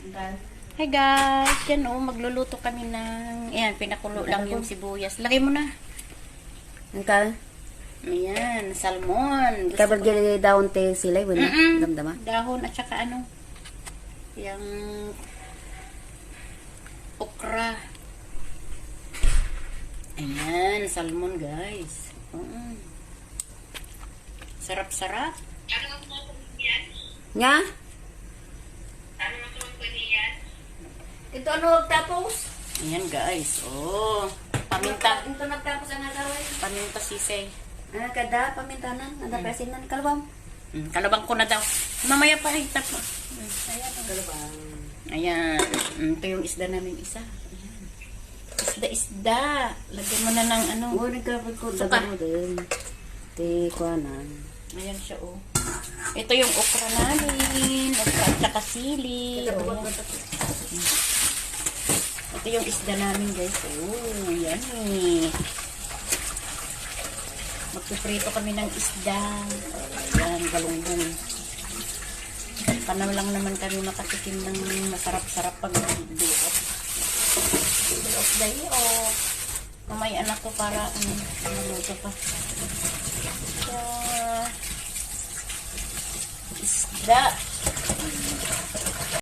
Hi guys, yan o, magluluto kami ng, ayan, pinakulo lang yung sibuyas. Lagay mo na. Ang ka, Ayan, salmon. Kabal gili daon te sila, wala, Mm-mm. damdama. Dahon at saka ano, yung okra. Ayan, salmon guys. Mm. Sarap-sarap. Nga? Ito ano tapos? Ayan guys, oh. Paminta. Ito nagtapos ang agawin. Paminta sisay. Ah, kada pamintanan, ada presinan kalbam. Mm, kalabang ko na daw. Mamaya pa higtap mo. Ayan ang kalbam. Ayan. Mm, ito yung isda namin isa. Ayan. Isda, isda. Lagyan mo na ng ano. Oo, nagkabal ko Suka. mo din. Te kuanan. Ayan siya, oh. Ito yung okra namin. At saka sili. Oh. Ito yung isda namin, guys. Oh, yan eh. Magpiprito kami ng isda. Ayan, galunggong. Paano lang naman kami makatikim ng masarap-sarap pag. Day off, day off. Mamay anak ko para ano, maluto pa. So, isda.